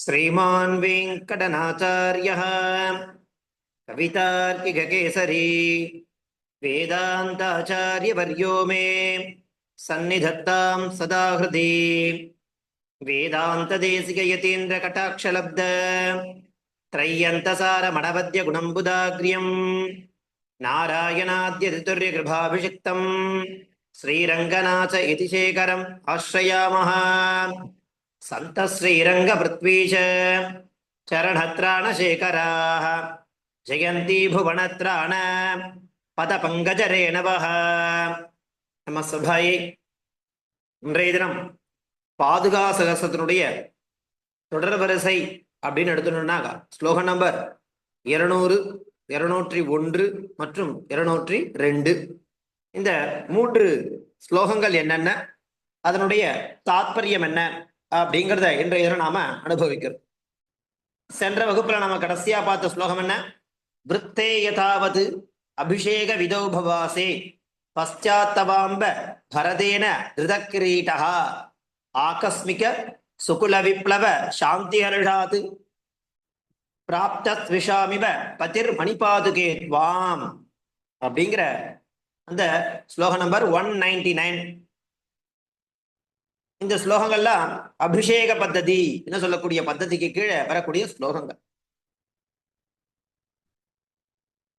श्रीमान् वेङ्कटनाचार्यः कवितार्किककेसरी वेदान्ताचार्यवर्यो मे सन्निधत्तां सदा हृदि वेदान्तदेशिकयतीन्द्रकटाक्षलब्ध त्रय्यन्तसारमणवद्यगुणम्बुदाग्र्यम् नारायणाद्यतितुर्यगृभाभिषिक्तम् श्रीरङ्गनाथ इति शेखरम् आश्रयामः सन्तः श्रीरङ्गपृथ्वीश चरणत्राणशेखराः जयन्ती भुवनत्राण பதபங்கஜரேணவः நம்ம சபாயை இன்றைய தினம் பாதுகா சகசத்தினுடைய தொடர் வரிசை அப்படின்னு எடுத்துட்டோம்னாக்கா ஸ்லோகம் நம்பர் இருநூறு இருநூற்றி ஒன்று மற்றும் இருநூற்றி ரெண்டு இந்த மூன்று ஸ்லோகங்கள் என்னென்ன அதனுடைய தாத்பரியம் என்ன அப்படிங்கிறத இன்றைய தினம் நாம அனுபவிக்கிறோம். சென்ற வகுப்புல நம்ம கடைசியா பார்த்த ஸ்லோகம் என்ன? விருத்தே யதாவது அபிஷேக விதௌபவாசே பவாசே பரதேன ரிதக்கிரீட்டா ஆகஸ்மிக சுகுல விப்ளவ சாந்தி ஹர்ஷாத் பிராப்தஸ்விஷாமிவ பதிர் மணிபாதுகே வாம் அப்படிங்கிற அந்த ஸ்லோக நம்பர் ஒன் நைன்டி நைன் இந்த ஸ்லோகங்கள்லாம் அபிஷேக பத்ததி என்ன சொல்லக்கூடிய பத்ததிக்கு கீழே வரக்கூடிய ஸ்லோகங்கள்.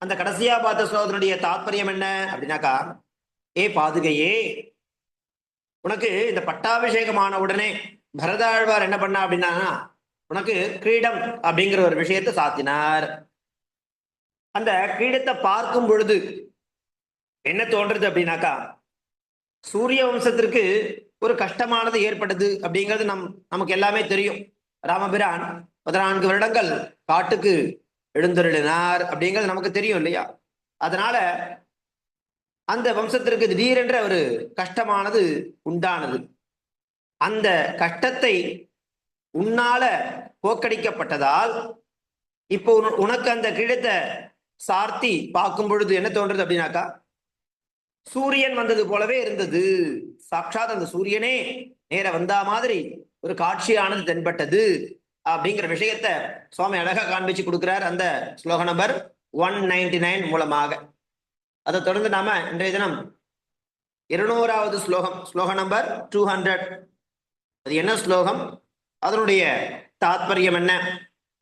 அந்த கடைசியா பார்த்த ஸ்லோகத்தினுடைய தாத்பரியம் என்ன அப்படின்னாக்கா ஏ பாதுகையே உனக்கு இந்த பட்டாபிஷேகமான உடனே பரதாழ்வார் என்ன பண்ணா அப்படின்னா உனக்கு கிரீடம் அப்படிங்கிற ஒரு விஷயத்தை சாத்தினார். அந்த கிரீடத்தை பார்க்கும் பொழுது என்ன தோன்றது அப்படின்னாக்கா சூரிய வம்சத்திற்கு ஒரு கஷ்டமானது ஏற்பட்டது அப்படிங்கிறது நம் நமக்கு எல்லாமே தெரியும். ராமபிரான் பதினான்கு வருடங்கள் காட்டுக்கு எழுந்தருளினார் அப்படிங்கிறது நமக்கு தெரியும் இல்லையா? அதனால அந்த வம்சத்திற்கு திடீரென்ற ஒரு கஷ்டமானது உண்டானது. அந்த கஷ்டத்தை உன்னால போக்கடிக்கப்பட்டதால் இப்போ உனக்கு அந்த கிழத்தை சார்த்தி பார்க்கும் பொழுது என்ன தோன்றது அப்படின்னாக்கா சூரியன் வந்தது போலவே இருந்தது. சாட்சாத் அந்த சூரியனே நேர வந்தா மாதிரி ஒரு காட்சியானது தென்பட்டது. அப்படிங்கிற விஷயத்த சுவாமி அழகா காண்பிச்சு கொடுக்கிறார் அந்த ஸ்லோக நம்பர் ஒன் நைன்டி நைன் மூலமாக. அதை தொடர்ந்து நாம இன்றைய தினம் இருநூறாவது ஸ்லோகம் ஸ்லோக நம்பர் டூ ஹண்ட்ரட் அது என்ன ஸ்லோகம்? அதனுடைய தாத்பரியம் என்ன?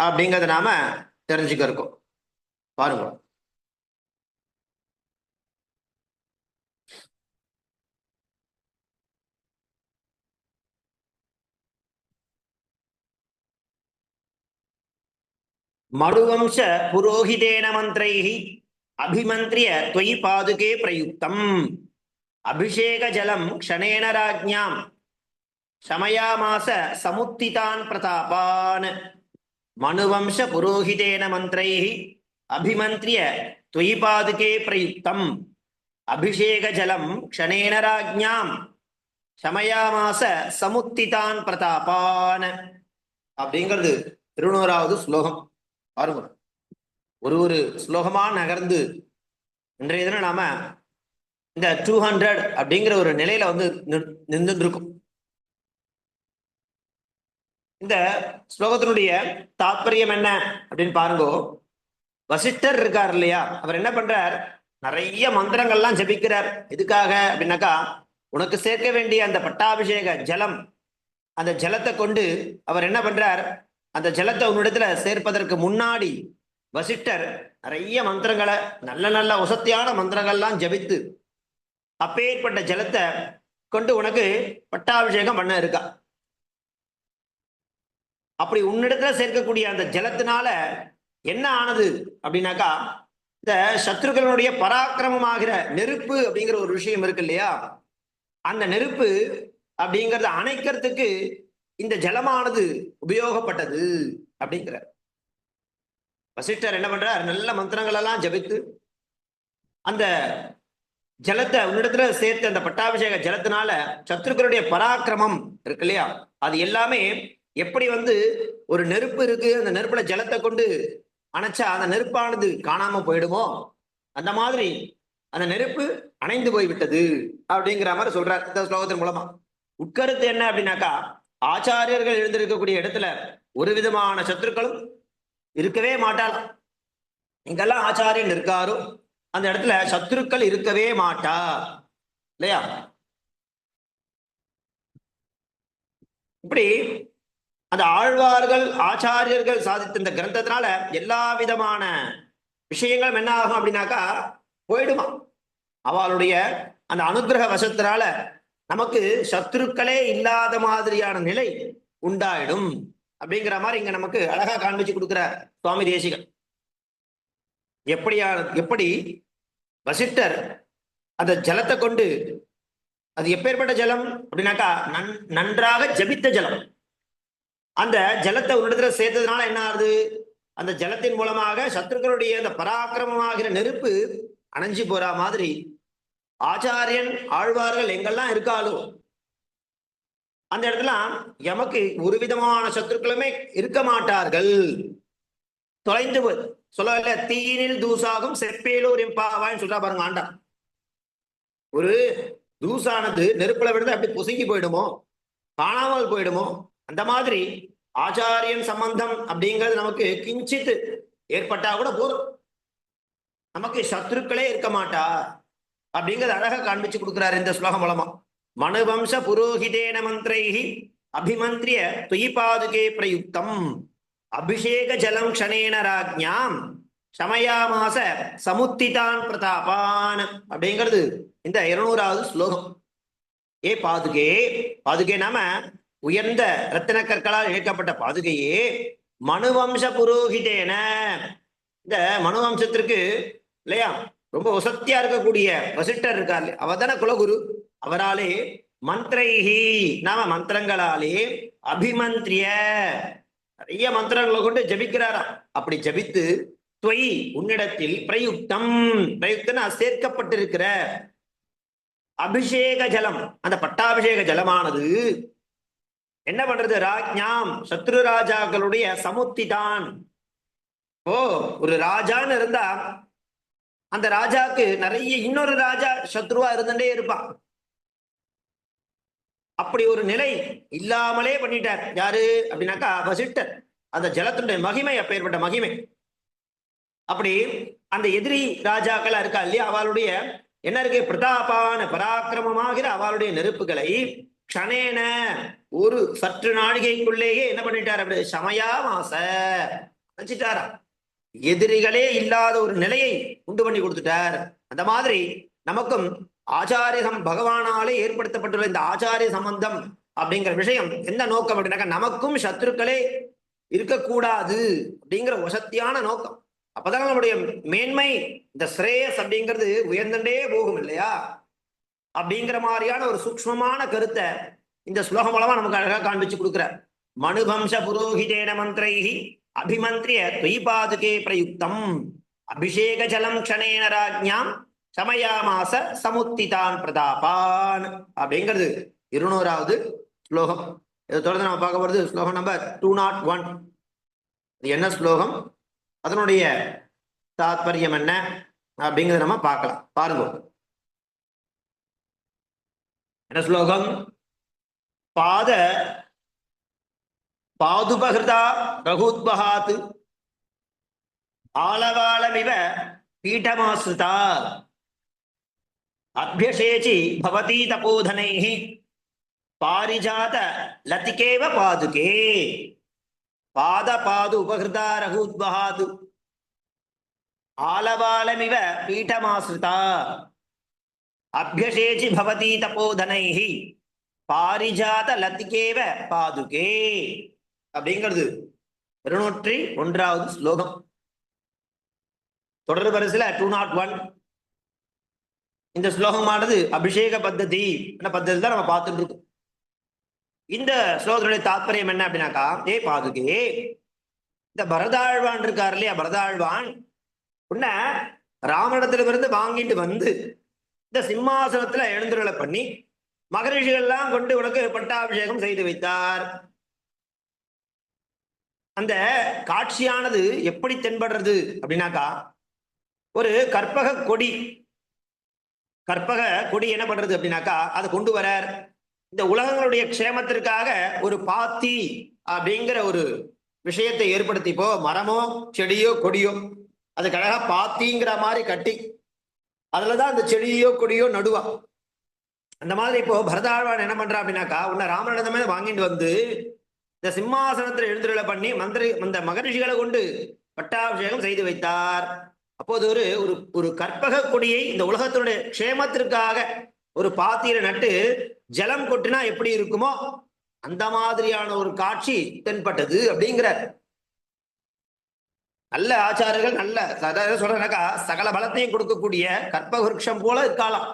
அப்படிங்கிறத நாம தெரிஞ்சுக்க இருக்கோம். பாருங்க. மறுவம்ச புரோஹிதேன மந்திரைகி அபிமந்திரிய தொய் பாதுகே பிரயுக்தம். அபிஷேக ஜலம் க்ஷணேன ராஜ்யாம் சமயாமாச சமுத்திதான் பிரதாபான். மனுவம்ச புரோஹிதேன மந்திரைகி அபிமந்திரிய தொய் பாதுகே பிரயுக்தம். அபிஷேக ஜலம் க்ஷணேன ராஜ்யாம் சமயாமாச சமுத்திதான் பிரதாபான். அப்படிங்கிறது திருநூறாவது ஸ்லோகம். பாருங்க ஒரு ஒரு ஸ்லோகமா நகர்ந்து இன்றைய தினம் நாம இந்த டூ ஹண்ட்ரட் அப்படிங்கிற ஒரு நிலையில வந்து நின்று இருக்கும் இந்த ஸ்லோகத்தினுடைய தாத்பரியம் என்ன அப்படின்னு பாருங்க. வசிஷ்டர் இருக்கார் இல்லையா? அவர் என்ன பண்றார்? நிறைய மந்திரங்கள்லாம் ஜபிக்கிறார். எதுக்காக அப்படின்னாக்கா உனக்கு சேர்க்க வேண்டிய அந்த பட்டாபிஷேக ஜலம் அந்த ஜலத்தை கொண்டு அவர் என்ன பண்றார்? அந்த ஜலத்தை உன்னிடத்துல சேர்ப்பதற்கு முன்னாடி வசிஷ்டர் நிறைய மந்திரங்களை நல்ல நல்ல உசத்தியான மந்திரங்கள்லாம் ஜபித்து அப்பேற்பட்ட ஜலத்தை கொண்டு உனக்கு பட்டாபிஷேகம் பண்ண இருக்கா? அப்படி உன்னிடத்துல சேர்க்கக்கூடிய அந்த ஜலத்தினால என்ன ஆனது அப்படின்னாக்கா இந்த சத்ருக்களுடைய பராக்கிரமமாகிற நெருப்பு அப்படிங்கிற ஒரு விஷயம் இருக்கு இல்லையா? அந்த நெருப்பு அப்படிங்கறத அணைக்கிறதுக்கு இந்த ஜலமானது உபயோகப்பட்டது அப்படிங்கிறார். வசிஷ்டர் என்ன பண்றார்? நல்ல மந்திரங்கள் எல்லாம் ஜபித்து அந்த ஜலத்தை உன்னிடத்துல சேர்த்து அந்த பட்டாபிஷேக ஜலத்தினால சத்ருக்களுடைய பராக்கிரமம் இருக்கு இல்லையா? அது எல்லாமே எப்படி வந்து ஒரு நெருப்பு இருக்கு அந்த நெருப்புல ஜலத்தை கொண்டு அணைச்சா அந்த நெருப்பானது காணாம போயிடுமோ? அந்த மாதிரி அந்த நெருப்பு அணைந்து போய்விட்டது அப்படிங்கிற மாதிரி சொல்றார் இந்த ஸ்லோகத்தின் மூலமா. உட்கருத்து என்ன அப்படின்னாக்கா ஆச்சாரியர்கள் எழுந்திருக்கக்கூடிய இடத்துல ஒரு விதமான சத்துருக்களும் இருக்கவே மாட்டாளாம் எங்கெல்லாம் ஆச்சாரியன் இருக்காரோ அந்த இடத்துல சத்துருக்கள் இருக்கவே மாட்டா. இல்லையா? இப்படி அந்த ஆழ்வார்கள் ஆச்சாரியர்கள் சாதித்த இந்த கிரந்தத்தினால எல்லா விதமான விஷயங்களும் என்ன ஆகும் அப்படின்னாக்கா போயிடுமா. அவளுடைய அந்த அனுகிரக வசத்தினால நமக்கு சத்துருக்களே இல்லாத மாதிரியான நிலை உண்டாயிடும். அப்படிங்கிற மாதிரி இங்க நமக்கு அழகா காண்பிச்சு கொடுக்கிற சுவாமி தேசிகன். எப்படியா எப்படி வசிட்டர் அந்த ஜலத்தை கொண்டு அது எப்பேற்பட்ட ஜலம்? அப்படின்னாக்கா நன் நன்றாக ஜபித்த ஜலம். அந்த ஜலத்தை உன்னிடத்துல சேர்த்ததுனால என்ன ஆகுது? அந்த ஜலத்தின் மூலமாக சத்துருக்களுடைய அந்த பராக்கிரமமாகிற நெருப்பு அணைஞ்சு போற மாதிரி ஆச்சாரியன் ஆழ்வார்கள் எங்கெல்லாம் இருக்காலும் அந்த இடத்துல எமக்கு ஒரு விதமான சத்துருக்களுமே இருக்க மாட்டார்கள். தொலைந்து சொல்ல சொல்லல தீயினில் தூசாகும் செப்பேலூர் எம்பாவான்னு சொல்றா பாருங்க ஆண்டா. ஒரு தூசானது நெருப்புல விழுந்து அப்படி புசுங்கி போயிடுமோ காணாமல் போயிடுமோ அந்த மாதிரி ஆச்சாரியன் சம்பந்தம் அப்படிங்கிறது நமக்கு கிஞ்சித்து ஏற்பட்டா கூட போதும். நமக்கு சத்துருக்களே இருக்க மாட்டா. அப்படிங்கிறது அழகா காண்பிச்சு கொடுக்குறாரு இந்த ஸ்லோகம் மூலமா. மனுவம்ச புரோஹிதேன மந்திரைஹி அபிமந்திரிய துயிபாதுகே பிரயுக்தம். அபிஷேக ஜலம் க்ஷணேன ராஜ்யாம் சமயாமாச சமுத்திதான் பிரதாபான். அப்படிங்கிறது இந்த இருநூறாவது ஸ்லோகம் ஏ பாதுகே? பாதுகே நாம உயர்ந்த ரத்தின கற்களால் இழைக்கப்பட்ட பாதுகையே மனுவம்ச புரோஹிதேன இந்த மனுவம்சத்திற்கு இல்லையா? ரொம்ப வசத்தியா இருக்கக்கூடிய வசிட்டர் இருக்கார் அவதான அவர் தானே குலகுரு? அவராலே மந்திரைஹி நாம மந்திரங்களாலே அபிமந்திரிய. நிறைய மந்திரங்களை கொண்டு ஜபிக்கிறாராம் அப்படி ஜபித்து துவை உன்னிடத்தில் பிரயுக்தம். பிரயுக்தனா சேர்க்கப்பட்டிருக்கிற அபிஷேக ஜலம். அந்த பட்டாபிஷேக ஜலமானது என்ன பண்றது? ராஜ்ஞாம் சத்ரு ராஜாக்களுடைய சமுத்தி தான் ஓ ஒரு ராஜான்னு இருந்தா அந்த ராஜாக்கு நிறைய இன்னொரு ராஜா சத்ருவா இருந்துட்டே இருப்பான். அப்படி ஒரு நிலை இல்லாமலே பண்ணிட்டார். யாரு? அப்படின்னாக்கா வசிட்டர் அந்த ஜலத்தினுடைய மகிமை அப்பேற்பட்ட மகிமை. அப்படி அந்த எதிரி ராஜாக்களா இருக்கா இல்லையா? அவளுடைய என்ன இருக்கு? பிரதாபான பராக்கிரமமாகிற அவளுடைய நெருப்புகளை க்ஷணேன ஒரு சற்று நாழிகைக்குள்ளேயே என்ன பண்ணிட்டார்? அப்படி சமயா மாச வச்சுட்டாரா எதிரிகளே இல்லாத ஒரு நிலையை உண்டு பண்ணி கொடுத்துட்டார். அந்த மாதிரி நமக்கும் ஆச்சாரியம் பகவானாலே ஏற்படுத்தப்பட்டுள்ள இந்த ஆச்சாரிய சம்பந்தம் அப்படிங்கிற விஷயம் எந்த நோக்கம் அப்படின்னாக்கா நமக்கும் சத்துருக்களே இருக்கக்கூடாது அப்படிங்கிற வசத்தியான நோக்கம். அப்பதான் நம்முடைய மேன்மை இந்த ஸ்ரேயஸ் அப்படிங்கிறது உயர்ந்துட்டே போகும் இல்லையா? அப்படிங்கிற மாதிரியான ஒரு சூக்ஷ்மமான கருத்தை இந்த ஸ்லோகம் மூலமா நமக்கு அழகா காண்பிச்சு கொடுக்குற மனுபம்ச புரோஹிதேன மந்திரைகி அபிமந்திரிய துய்பாதுகே பிரயுக்தம். அபிஷேக ஜலம் க்ஷணேன ராஜ்யாம் சமயாமாச சமுத்திதான் பிரதாபான். அப்படிங்கிறது இருநூறாவது ஸ்லோகம். இதை தொடர்ந்து நம்ம பார்க்க போறது ஸ்லோகம் நம்பர் டூ நாட் ஒன் என்ன ஸ்லோகம்? அதனுடைய தாத்பரியம் என்ன? அப்படிங்கிறத நம்ம பார்க்கலாம். பாருங்க. என்ன ஸ்லோகம்? பாத பாதுபகிருதா ரகுத்பகாத்து ஆலவாலமிவ பீఠமாசிரிதா அபியசேச்சி பவதி தபோதனைஹி. பாரிஜாத லதிகேவ பாதுகே. பாத பாது உபகிருதா ரகுத்பகாது ஆலவாலமிவ பீఠமாசிரிதா அபியசேச்சி பவதி தபோதனைஹி. பாரிஜாத லதிகேவ பாதுகே. அப்படிங்கிறது இருநூற்றி ஒன்றாவது ஸ்லோகம். தொடர் வரிசையில டூ நாட் ஒன் இந்த ஸ்லோகமானது அபிஷேக பத்ததி என்ன பத்ததி தான் நம்ம பார்த்துட்டு இருக்கோம். இந்த ஸ்லோகத்தினுடைய தாத்பரியம் என்ன அப்படின்னாக்கா ஏ பாதுகே இந்த பரதாழ்வான் இருக்கார் இல்லையா பரதாழ்வான் உன்ன ராமனிடத்திலிருந்து வாங்கிட்டு வந்து இந்த சிம்மாசனத்துல எழுந்துருளை பண்ணி மகரிஷிகள்லாம் கொண்டு உனக்கு பட்டாபிஷேகம் செய்து வைத்தார். அந்த காட்சியானது எப்படி தென்படுறது அப்படின்னாக்கா ஒரு கற்பக கொடி கற்பக கொடி என்ன பண்றது அப்படின்னாக்கா அதை கொண்டு வரார். இந்த உலகங்களுடைய க்ஷேமத்திற்காக ஒரு பாத்தி அப்படிங்கிற ஒரு விஷயத்தை ஏற்படுத்தி இப்போ மரமோ செடியோ கொடியோ அதுக்கு அழகா பாத்திங்கிற மாதிரி கட்டி அதுலதான் அந்த செடியோ கொடியோ நடுவா. அந்த மாதிரி இப்போ பரதாழ்வான் என்ன பண்றா அப்படின்னாக்கா உன்னை ராமனிடமே வாங்கிட்டு வந்து இந்த சிம்மாசனத்துல எழுந்துருள பண்ணி மந்திரி அந்த மகரிஷிகளை கொண்டு பட்டாபிஷேகம் செய்து வைத்தார். அப்போது ஒரு ஒரு ஒரு கற்பக கொடியை இந்த உலகத்தினுடைய க்ஷேமத்திற்காக ஒரு பாத்தியில நட்டு ஜலம் கொட்டினா எப்படி இருக்குமோ அந்த மாதிரியான ஒரு காட்சி தென்பட்டது அப்படிங்கிறார். நல்ல ஆச்சாரர்கள் நல்ல அதாவது சகல பலத்தையும் கொடுக்கக்கூடிய கற்பக விருட்சம் போல இருக்கலாம்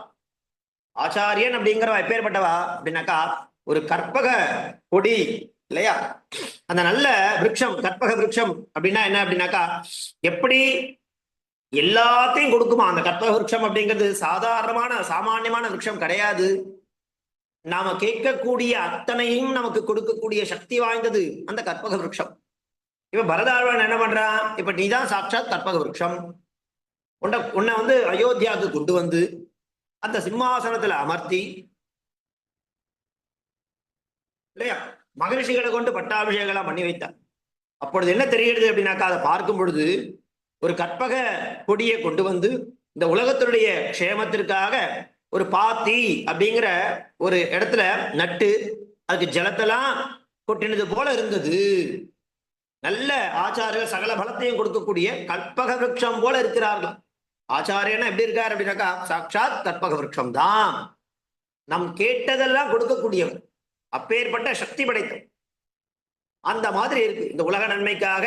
ஆச்சாரியன் அப்படிங்கிறவா எப்பேற்பட்டவா அப்படின்னாக்கா ஒரு கற்பக கொடி இல்லையா? அந்த நல்ல விருட்சம் கற்பக விருட்சம் அப்படின்னா என்ன அப்படின்னாக்கா எப்படி எல்லாத்தையும் கொடுக்குமா? அந்த கற்பக விருட்சம் அப்படிங்கிறது சாதாரணமான சாமானியமான விருட்சம் கிடையாது. நாம கேட்கக்கூடிய அத்தனையும் நமக்கு கொடுக்கக்கூடிய சக்தி வாய்ந்தது அந்த கற்பக விருட்சம். இப்ப பரதாழ்வான் என்ன பண்றான்? இப்ப நீதான் சாட்சாத் கற்பக விருட்சம். உன்னை உன்னை வந்து அயோத்தியாவுக்கு கொண்டு வந்து அந்த சிம்மாசனத்துல அமர்த்தி இல்லையா? மகரிஷிகளை கொண்டு பட்டாபிஷேகம் பண்ணி வைத்தார். அப்பொழுது என்ன தெரிகிறது அப்படின்னாக்கா அதை பார்க்கும் பொழுது ஒரு கற்பக கொடியை கொண்டு வந்து இந்த உலகத்தினுடைய க்ஷேமத்திற்காக ஒரு பாத்தி அப்படிங்கிற ஒரு இடத்துல நட்டு அதுக்கு ஜலத்தெல்லாம் கொட்டினது போல இருந்தது. நல்ல ஆச்சாரியர்கள் சகல பலத்தையும் கொடுக்கக்கூடிய கற்பக விரட்சம் போல இருக்கிறார்கள். ஆச்சாரியனா எப்படி இருக்கார் அப்படின்னாக்கா சாட்சாத் கற்பக விரட்சம் தான் நம் கேட்டதெல்லாம் கொடுக்கக்கூடியவர். அப்பேற்பட்ட சக்தி படைத்தோம் அந்த மாதிரி இருக்கு. இந்த உலக நன்மைக்காக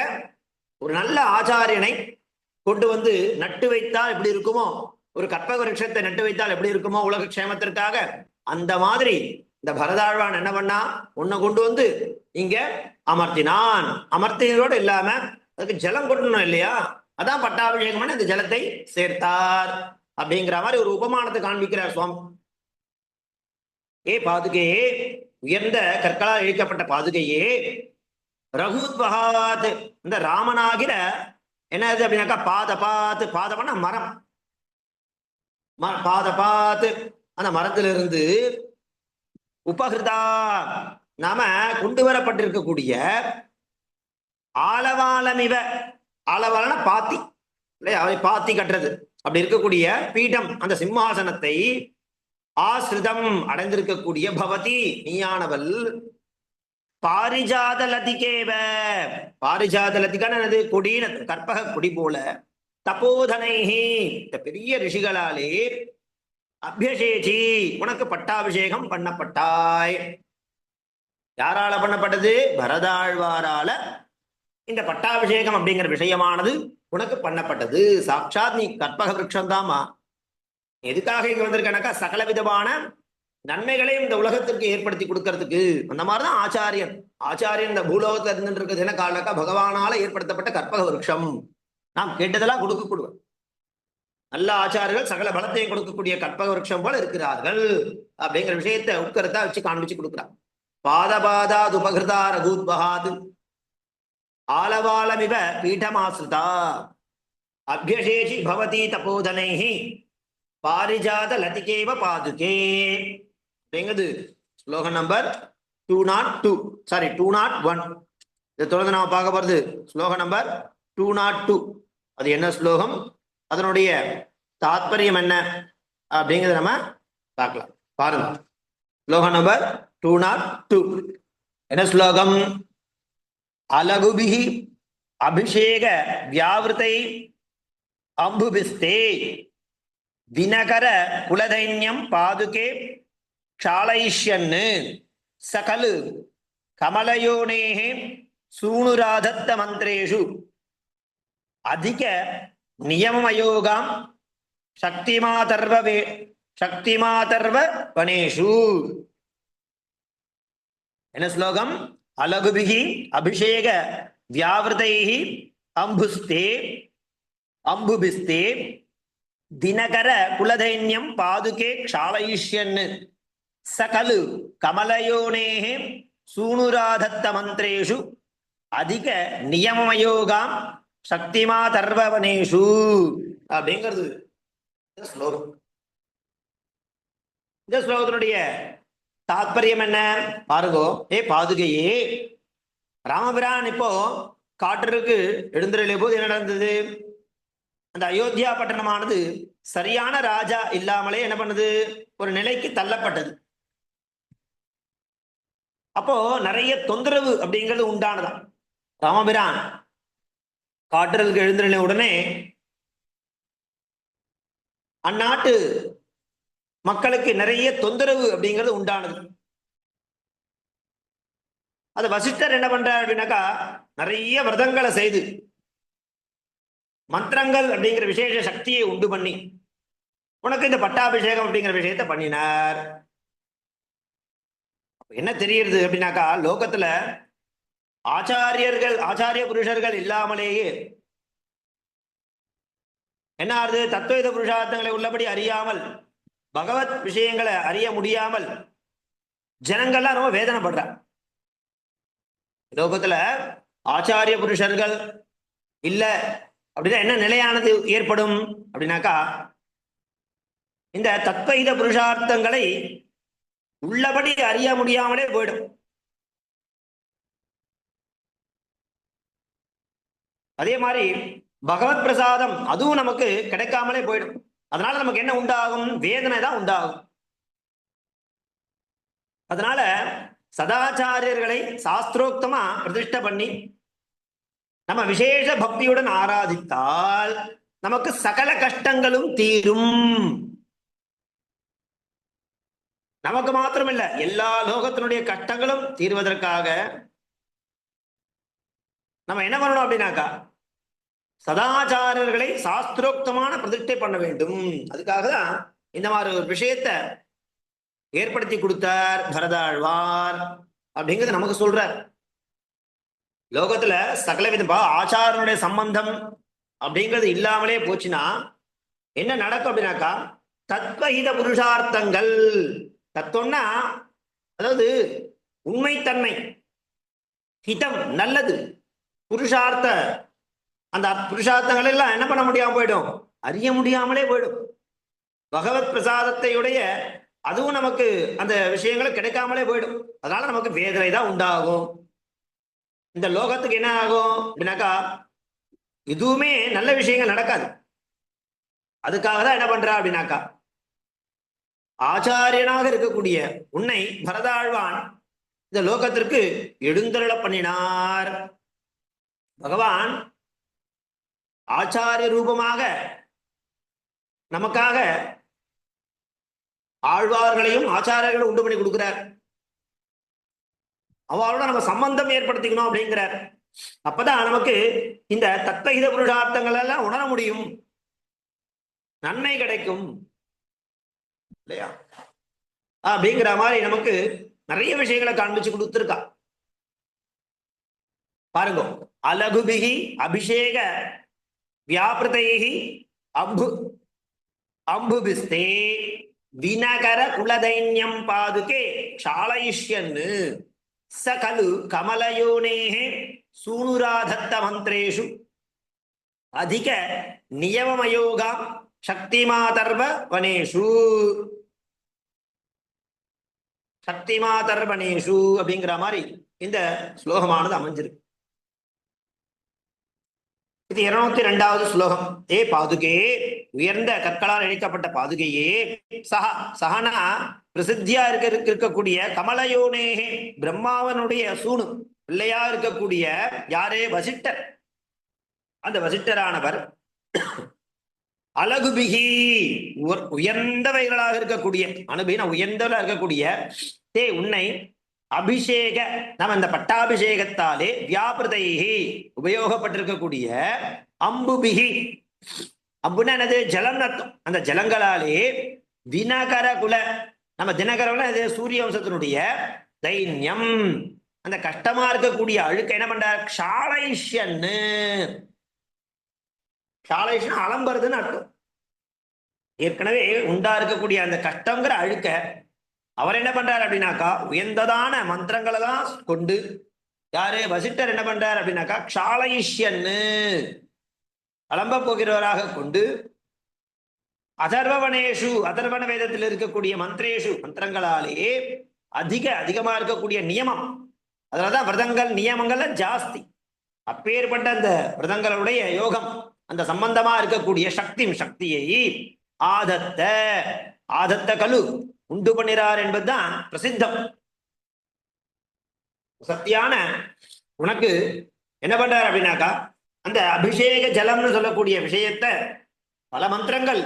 ஒரு நல்ல ஆச்சாரியனை கொண்டு வந்து நட்டு வைத்தால் எப்படி இருக்குமோ ஒரு கற்பக விருட்சத்தை நட்டு வைத்தால் எப்படி இருக்குமோ உலக க்ஷேமத்திற்காக அந்த மாதிரி இந்த பரதாழ்வான் என்ன பண்ணா உன்னை கொண்டு வந்து இங்க அமர்த்தினான். அமர்த்தினரோடு இல்லாம அதுக்கு ஜலம் கொட்டணும் இல்லையா? அதான் பட்டாபிஷேகம் இந்த ஜலத்தை சேர்த்தார் அப்படிங்கிற மாதிரி ஒரு உபமானத்தை காண்பிக்கிறார் சுவாமி. ஏ பாதுகே உயர்ந்த கற்களால் இழிக்கப்பட்ட பாதுகையே ரகுத்வகாத் இந்த ராமனாகிற என்னது அப்படின்னாக்கா பாத பாத்து பாதம்னா மரம். ம- பாத பாத்து அந்த மரத்திலிருந்து உபகிருதா. நாம கொண்டு வரப்பட்டிருக்கக்கூடிய ஆலவாலமிவ ஆலவாலன பாத்தி. இல்லையா? அவை பாத்தி கட்டுறது. அப்படி இருக்கக்கூடிய பீடம் அந்த சிம்மாசனத்தை ஆசிரிதம் அடைந்திருக்கக்கூடிய பவதி நீயானவள். பாரிஜாத லதிகேவ. பாரிஜாத லதிகான கொடின கற்பக கொடி போல. தபோதனைஹி இந்த பெரிய ரிஷிகளாலே அபியசேச்சி உனக்கு பட்டாபிஷேகம் பண்ணப்பட்டாய். யாரால பண்ணப்பட்டது? பரதாழ்வாரால. இந்த பட்டாபிஷேகம் அப்படிங்கிற விஷயமானது உனக்கு பண்ணப்பட்டது. சாட்சாத் நீ கற்பக விரக்ஷம் தாமா எதுக்காக இங்க வந்திருக்கனாக்கா சகல விதமான நன்மைகளையும் இந்த உலகத்திற்கு ஏற்படுத்தி கொடுக்கறதுக்கு. அந்த மாதிரிதான் ஆச்சாரியன். ஆச்சாரியன் இந்த பூலோகத்துல இருந்துட்டு இருக்கிறது என்ன காரணக்கா பகவானால ஏற்படுத்தப்பட்ட கற்பக விருட்சம். நாம் கேட்டதெல்லாம் கொடுக்க நல்ல ஆச்சாரர்கள் சகல பலத்தையும் கொடுக்கக்கூடிய கற்பக விருட்சம் போல இருக்கிறார்கள் அப்படிங்கிற விஷயத்தை உட்கருத்தா வச்சு காண்பிச்சு கொடுக்குறான் பாதபாதாத் உபகிருதா ரகூத்பகாத் ஆலவாலமிவ பீఠமாசிரிதா அபியசேஷி பவதி தபோதனைஹி. பாரிஜாத லதிகேவ பாதுகே அப்படிங்கிறது ஸ்லோகம் number two nought two sorry two nought one இதை தொடர்ந்து நாம பார்க்க போறது ஸ்லோகம் நம்பர் டூ நாட் டூ அது என்ன ஸ்லோகம்? அதனுடைய தாத்பரியம் என்ன? அப்படிங்கிறத நம்ம பார்க்கலாம். பாருங்க. ஸ்லோகம் நம்பர் டூ நாட் டூ என்ன ஸ்லோகம்? அலகுபிகி அபிஷேக வியாவிருத்தை அம்புபிஸ்தே. வினகர குலதைன்யம் பாதுகே க்ஷாலயிஷ்யன்னு. சகலு கமலயோனேகே சூணுராதத்த மந்திரேஷு. அதிக நியமயோகாம் சக்திமாதர்வ வே சக்திமாதர்வ வனேஷு என்ன ஸ்லோகம்? அலகுபிகி அபிஷேக வியாவிரதைகி அம்புஸ்தே. அம்புபிஸ்தே. தினகர குலதைன்யம் பாதுகே க்ஷாலயிஷ்யன்னு. சகலு கமலயோனேகே சூணுராதத்த மந்திரேஷு. அதிக நியமயோகாம் சக்திமா தர்வவனேஷு அப்படிங்கிறது. இந்த ஸ்லோகம். இந்த ஸ்லோகத்தினுடைய தாத்பரியம் என்ன? பாருங்கோ. ஏ பாதுகையே. ராமபிரான் இப்போ காட்டிற்கு எழுந்திரளிய போது என்ன நடந்தது? அந்த அயோத்தியா பட்டணமானது சரியான ராஜா இல்லாமலே என்ன பண்ணுது? ஒரு நிலைக்கு தள்ளப்பட்டது. அப்போ நிறைய தொந்தரவு அப்படிங்கிறது உண்டானதான் ராமபிரான் காட்டுறதுக்கு எழுந்திரன உடனே அந்நாட்டு மக்களுக்கு நிறைய தொந்தரவு அப்படிங்கிறது உண்டானது. அது வசிஷ்டர் என்ன பண்றார் அப்படின்னாக்கா நிறைய விரதங்களை செய்து மந்திரங்கள் அப்படிங்கிற விசேஷ சக்தியை உண்டு பண்ணி உனக்கு இந்த பட்டாபிஷேகம் அப்படிங்கிற விஷயத்தை பண்ணினார். என்ன தெரியுது அப்படின்னாக்கா லோகத்துல ஆச்சாரியர்கள் ஆச்சாரிய புருஷர்கள் இல்லாமலேயே என்ன ஆறுது? தத்துவத புருஷார்த்தங்களை உள்ளபடி அறியாமல் பகவத் விஷயங்களை அறிய முடியாமல் ஜனங்கள்லாம் ரொம்ப வேதனைப்படுறா லோகத்துல ஆச்சாரிய புருஷர்கள் இல்ல அப்படின்னா என்ன நிலையானது ஏற்படும்? அப்படின்னாக்கா இந்த தத்வைத புருஷார்த்தங்களை உள்ளபடி அறிய முடியாமலே போயிடும். அதே மாதிரி பகவத் பிரசாதம் அதுவும் நமக்கு கிடைக்காமலே போயிடும். அதனால நமக்கு என்ன உண்டாகும்? வேதனை தான் உண்டாகும். அதனால சதாச்சாரியர்களை சாஸ்திரோக்தமா பிரதிஷ்ட பண்ணி நம்ம விசேஷ பக்தியுடன் ஆராதித்தால் நமக்கு சகல கஷ்டங்களும் தீரும். நமக்கு மாத்திரமில்ல எல்லா லோகத்தினுடைய கஷ்டங்களும் தீர்வதற்காக நம்ம என்ன பண்ணணும் அப்படின்னாக்கா சதாச்சாரர்களை சாஸ்திரோக்தமான பிரதிஷ்டை பண்ண வேண்டும். அதுக்காக தான் இந்த மாதிரி ஒரு விஷயத்த ஏற்படுத்தி கொடுத்தார் பரதாழ்வார் அப்படிங்கிறது நமக்கு சொல்றார். லோகத்துல சகல விதம்பா ஆச்சாரனுடைய சம்பந்தம் அப்படிங்கிறது இல்லாமலே போச்சுன்னா என்ன நடக்கும் அப்படின்னாக்கா தத்வஹித புருஷார்த்தங்கள். தத்துவம்னா அதாவது உண்மைத்தன்மை ஹிதம் நல்லது. புருஷார்த்த அந்த புருஷார்த்தங்கள் எல்லாம் என்ன பண்ண முடியாம போயிடும்? அறிய முடியாமலே போயிடும். பகவத் பிரசாதத்தையுடைய அதுவும் நமக்கு அந்த விஷயங்கள் கிடைக்காமலே போயிடும். அதனால நமக்கு வேதனை தான் உண்டாகும். இந்த லோகத்துக்கு என்ன ஆகும் அப்படின்னாக்கா எதுவுமே நல்ல விஷயங்கள் நடக்காது. அதுக்காக தான் என்ன பண்றா அப்படின்னாக்கா ஆச்சாரியனாக இருக்கக்கூடிய உன்னை பரதாழ்வான் இந்த லோகத்திற்கு எழுந்தருள பண்ணினார். பகவான் ஆச்சாரிய ரூபமாக நமக்காக ஆழ்வார்களையும் ஆச்சாரியர்களும் உண்டு பண்ணி கொடுக்கிறார். அவளோட நம்ம சம்பந்தம் ஏற்படுத்திக்கணும் அப்படிங்கிறார். அப்பதான் நமக்கு இந்த தத்வகித புருஷார்த்தங்கள் எல்லாம் உணர முடியும். நன்மை கிடைக்கும். இல்லையா? அப்படிங்கிற மாதிரி நமக்கு நிறைய விஷயங்களை காண்பிச்சு கொடுத்துருக்கா. பாருங்க அலகுபிகி அபிஷேக வியாபிருதைகி அம்பு அம்புபிஸ்தே வினகர குலதைன்யம் பாதுகே க்ஷாலயிஷ்யன்னு. ச கலு கமலயோனேः சூனுராதத்த மந்திரேஷு அதிக நியமமயோகாம் சக்திமாதர்வ வனேஷு சக்திமாதர்வனேஷு அப்படிங்கிற மாதிரி இந்த ஸ்லோகமானது அமைஞ்சிருக்கு. இது இருநூத்தி ரெண்டாவது ஸ்லோகம். ஏ பாதுகே உயர்ந்த கற்களால் இணைக்கப்பட்ட பாதுகையே சஹா சஹனா பிரசித்தியா இருக்க இருக்கக்கூடிய கமலயோனேகே பிரம்மாவனுடைய சூனு பிள்ளையா இருக்கக்கூடிய யாரே வசிட்டர் அந்த வசிட்டரானவர் அழகுபிகி உயர்- உயர்ந்தவைகளாக இருக்கக்கூடிய அனுபீன உயர்ந்தவர்களாக இருக்கக்கூடிய தே உன்னை அபிஷேக நம்ம இந்த பட்டாபிஷேகத்தாலே வியாபிரதைகி உபயோகப்பட்டிருக்கக்கூடிய அம்புபிகி. அம்புன்னா என்னது? ஜலம் அர்த்தம். அந்த ஜலங்களாலே வினகர குல நம்ம தினகரம்னா இது சூரிய வம்சத்தினுடைய தைன்யம். அந்த கஷ்டமா இருக்கக்கூடிய அழுக்க என்ன பண்றார்? ஷாலைஷன்னு ஷாலைஷன் அலம்புறதுன்னு அர்த்தம். ஏற்கனவே உண்டா இருக்கக்கூடிய அந்த கஷ்டங்கிற அழுக்க அவர் என்ன பண்றாரு அப்படின்னாக்கா உயர்ந்ததான மந்திரங்களை தான் கொண்டு யாரு? வசிட்டர் என்ன பண்றாரு அப்படின்னாக்கா க்ஷாலைஷ்யன்னு அலம்ப போகிறவராக கொண்டு அதர்வவனேஷு அதர்வண வேதத்தில் இருக்கக்கூடிய மந்திரேஷு மந்திரங்களாலே அதிக அதிகமா இருக்கக்கூடிய நியமம். அதனாலதான் விரதங்கள் நியமங்கள்ல ஜாஸ்தி. அப்பேற்பட்ட அந்த விரதங்களுடைய யோகம் அந்த சம்பந்தமா இருக்கக்கூடிய சக்தி சக்தியை ஆதத்த ஆதத்த கலு உண்டு பண்ணிறார் என்பதுதான் பிரசித்தம். சத்தியான உனக்கு என்ன பண்றார் அப்படின்னாக்கா அந்த அபிஷேக ஜலம்னு சொல்லக்கூடிய விஷயத்த பல மந்திரங்கள்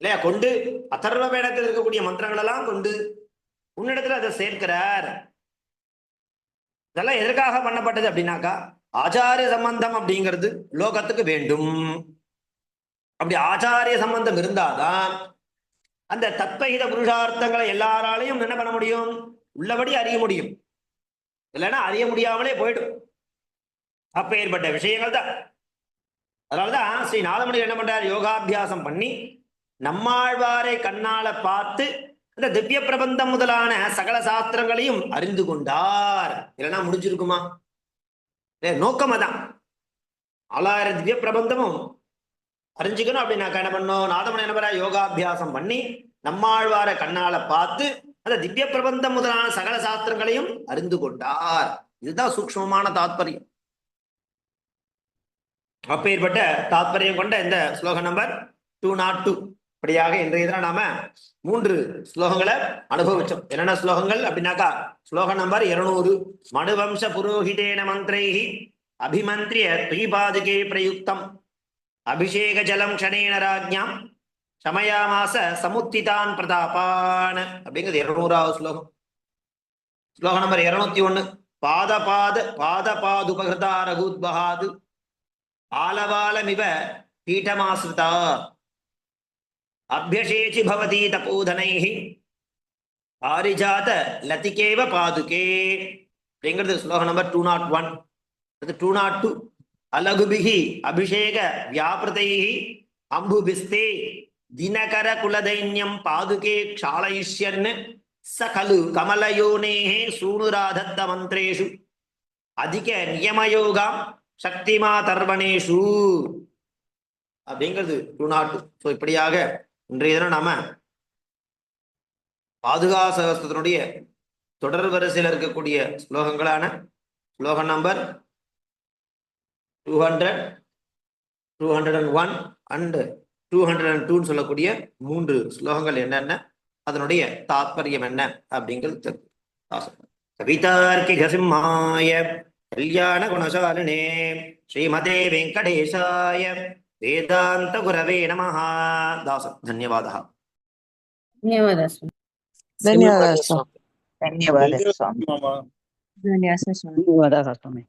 இல்லையா? கொண்டு அதர்வ வேடத்தில் இருக்கக்கூடிய மந்திரங்கள் எல்லாம் கொண்டு உன்னிடத்துல அதை சேர்க்கிறார். இதெல்லாம் எதற்காக பண்ணப்பட்டது அப்படின்னாக்கா ஆச்சாரிய சம்பந்தம் அப்படிங்கிறது லோகத்துக்கு வேண்டும். அப்படி ஆச்சாரிய சம்பந்தம் இருந்தாதான் அந்த தத்வகித புருஷார்த்தங்களை எல்லாராலையும் என்ன பண்ண முடியும்? உள்ளபடி அறிய முடியும். இல்லைன்னா அறிய முடியாமலே போயிடும். அப்ப ஏற்பட்ட விஷயங்கள் தான். அதனாலதான் ஸ்ரீ நாதமணி என்ன பண்றார்? யோகாபியாசம் பண்ணி நம்மாழ்வாரை கண்ணால பார்த்து அந்த திவ்ய பிரபந்தம் முதலான சகல சாஸ்திரங்களையும் அறிந்து கொண்டார். இல்லைன்னா முடிஞ்சிருக்குமா? நோக்கம் அதான். ஆளாயிரம் திவ்ய பிரபந்தமும் அறிஞ்சுக்கணும் அப்படின்னாக்கா என்ன பண்ணோம் நாதமணி என்ன யோகாபியாசம் பண்ணி நம்மாழ்வாரை கண்ணால பார்த்து அந்த திவ்ய பிரபந்தம் முதலான சகல சாஸ்திரங்களையும் அறிந்து கொண்டார். இதுதான் சூக்ஷ்மமான தாத்பரியம். அப்பேற்பட்ட தாத்பரியம் கொண்ட இந்த ஸ்லோகம் நம்பர் டூ நாட் டூ இப்படியாக இன்றைய தினம் நாம மூன்று ஸ்லோகங்களை அனுபவிச்சோம். என்னென்ன ஸ்லோகங்கள்? அப்படின்னாக்கா ஸ்லோக நம்பர் இருநூறு. மனுவம்ச புரோஹிதேன மந்திரைஹி அபிமந்திரிய துயிபாதுகே பிரயுக்தம். அபிஷேக ஜலம் க்ஷணேன ராஜ்ஞாம். சமயாமாச சமுத்திதான் பிரதாபான். அப்படிங்கிறது இருநூறாவது ஸ்லோகம். ஸ்லோகம் நம்பர் இருநூத்தி ஒண்ணு பாத பாத பாத பாதுபகிருதா ரகுத்பகாது ஆலவாலமிவ பீఠமாசிரிதா அபியசேச்சி பவதி தபோதனைः பாரிஜாத லதிகேவ பாதுகே அப்படிங்கிறது ஸ்லோகம் நம்பர் டூ நாட் ஒன் அது டூ நாட் டூ அலகுபிகி அபிஷேக வியாபிரதைஹி அம்புபிஸ்தே தினகர குலதைன்யம் பாதுகே க்ஷாலயிஷ்யன் ச கலு கமலயோனேः சூனுராதத்த மந்திரேஷு அதிக நியமயோகாம் சக்திமா தர்வணேஷு அப்படிங்கிறது டூ நாட் ஸோ இப்படியாக இன்றைய தினம் நாம பாதுகா சகஸ்திரத்தினுடைய தொடர் வரிசையில் இருக்கக்கூடிய ஸ்லோகங்களான ஸ்லோகம் number two hundred two hundred and one and two hundred and டூன்னு சொல்லக்கூடிய மூன்று ஸ்லோகங்கள் என்னென்ன? அதனுடைய தாத்பரியம் என்ன? அப்படிங்கிறது கவிதார்க்கிக சிம்மாய கல்யாண குணசாலினே ஸ்ரீமதே வெங்கடேசாய வேதாந்த குரவே நமः தாசம் தன்யவாதः ధన్యవాదాలు స్వామి ధన్యవాదాలు స్వామి ధన్యవాదాలు స్వామి మామ ధన్యవాదాలు స్వామి ధన్యవాదాలు స్వామి